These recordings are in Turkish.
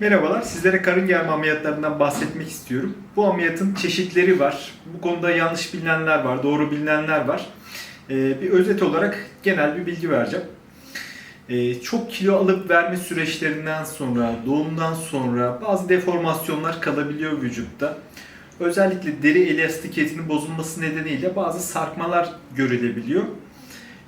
Merhabalar, sizlere karın germe ameliyatlarından bahsetmek istiyorum. Bu ameliyatın çeşitleri var. Bu konuda yanlış bilinenler var, doğru bilinenler var. Ee, bir özet olarak genel bir bilgi vereceğim. Ee, çok kilo alıp verme süreçlerinden sonra, doğumdan sonra bazı deformasyonlar kalabiliyor vücutta. Özellikle deri elastikiyetinin bozulması nedeniyle bazı sarkmalar görülebiliyor.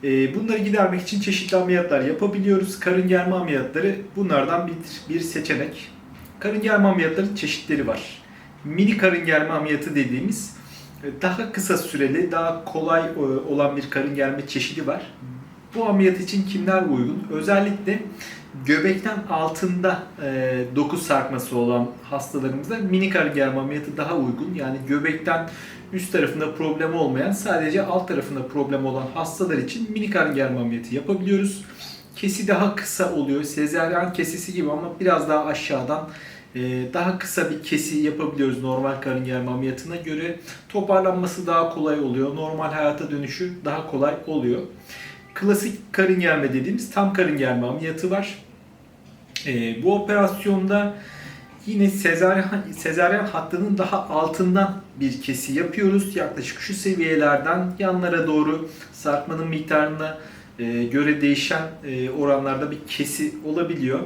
Ee, Bunları gidermek için çeşitli ameliyatlar yapabiliyoruz. Karın germe ameliyatları bunlardan bir, bir seçenek. Karın germe ameliyatlarının çeşitleri var. Mini karın germe ameliyatı dediğimiz e, daha kısa süreli, daha kolay e, olan bir karın germe çeşidi var. Bu ameliyat için kimler uygun? Özellikle göbekten altında e, doku sarkması olan hastalarımızda mini karın germe ameliyatı daha uygun. Yani göbekten üst tarafında problem olmayan sadece alt tarafında problem olan hastalar için mini karın germe ameliyatı yapabiliyoruz. Kesi daha kısa oluyor. Sezaryen kesisi gibi ama biraz daha aşağıdan e, daha kısa bir kesi yapabiliyoruz normal karın germe ameliyatına göre. Toparlanması daha kolay oluyor. Normal hayata dönüşü daha kolay oluyor. Klasik karın germe dediğimiz tam karın germe ameliyatı var. E, bu operasyonda yine sezaryen, sezaryen hattının daha altından bir kesi yapıyoruz. Yaklaşık şu seviyelerden yanlara doğru sarkmanın miktarına e, göre değişen e, oranlarda bir kesi olabiliyor.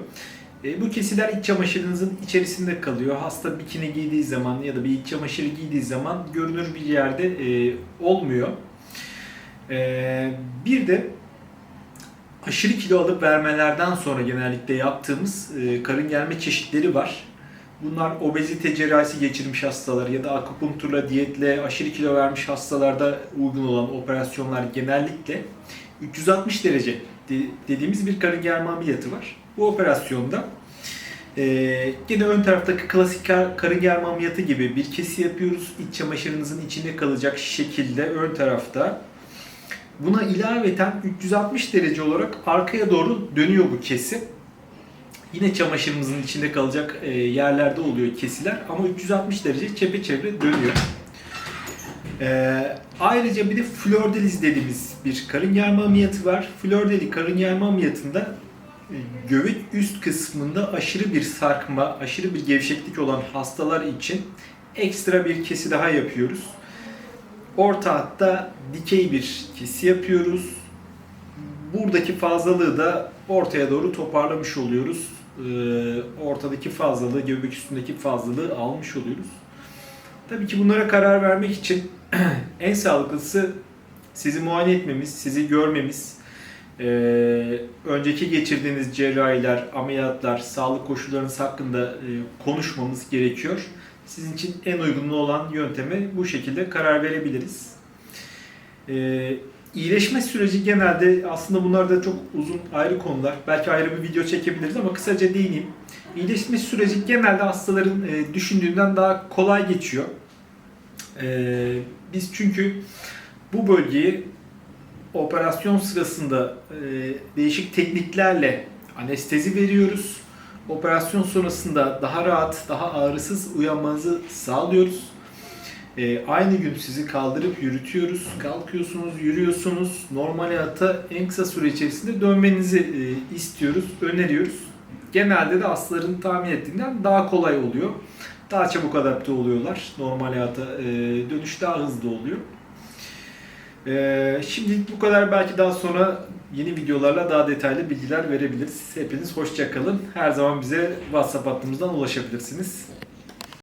E, bu kesiler iç çamaşırınızın içerisinde kalıyor. Hasta bikini giydiği zaman ya da bir iç çamaşırı giydiği zaman görünür bir yerde olmuyor. Bir de aşırı kilo alıp vermelerden sonra genellikle yaptığımız karın germe çeşitleri var. Bunlar obezite cerrahisi geçirmiş hastalar ya da akupunkturla, diyetle aşırı kilo vermiş hastalarda uygun olan operasyonlar genellikle 360 derece de- dediğimiz bir karın germe ameliyatı var. Bu operasyonda e, yine ön taraftaki klasik kar- karın germe ameliyatı gibi bir kesi yapıyoruz. İç çamaşırınızın içinde kalacak şekilde ön tarafta. Buna ilaveten 360 derece olarak arkaya doğru dönüyor bu kesi. Yine çamaşırımızın içinde kalacak e, yerlerde oluyor kesiler ama 360 derece çepeçevre dönüyor. E, ayrıca bir de flordeliz dediğimiz bir karın germe ameliyatı var. Flordeli karın germe ameliyatında e, göbek üst kısmında aşırı bir sarkma, aşırı bir gevşeklik olan hastalar için ekstra bir kesi daha yapıyoruz. Orta hatta dikey bir kesi yapıyoruz. Buradaki fazlalığı da ortaya doğru toparlamış oluyoruz. Ee, ortadaki fazlalığı, göbek üstündeki fazlalığı almış oluyoruz. Tabii ki bunlara karar vermek için en sağlıklısı sizi muayene etmemiz, sizi görmemiz, ee, önceki geçirdiğiniz cerrahiler, ameliyatlar, sağlık koşullarınız hakkında e, konuşmamız gerekiyor. Sizin için en uygun olan yönteme bu şekilde karar verebiliriz. İyileşme süreci genelde aslında bunlar da çok uzun ayrı konular. Belki ayrı bir video çekebiliriz ama kısaca değineyim. İyileşme süreci genelde hastaların e, düşündüğünden daha kolay geçiyor. Ee, biz çünkü bu bölgeyi operasyon sırasında e, değişik tekniklerle anestezi veriyoruz. Operasyon sonrasında daha rahat, daha ağrısız uyanmanızı sağlıyoruz. E, aynı gün sizi kaldırıp yürütüyoruz. Kalkıyorsunuz, yürüyorsunuz. Normal hayata en kısa süre içerisinde dönmenizi e, istiyoruz, öneriyoruz. Genelde de hastaların tahmin ettiğinden daha kolay oluyor. Daha çabuk adapte oluyorlar. Normal hayata e, dönüş daha hızlı oluyor. E, şimdilik bu kadar. Belki daha sonra yeni videolarla daha detaylı bilgiler verebiliriz. Hepiniz hoşça kalın. Her zaman bize WhatsApp hattımızdan ulaşabilirsiniz.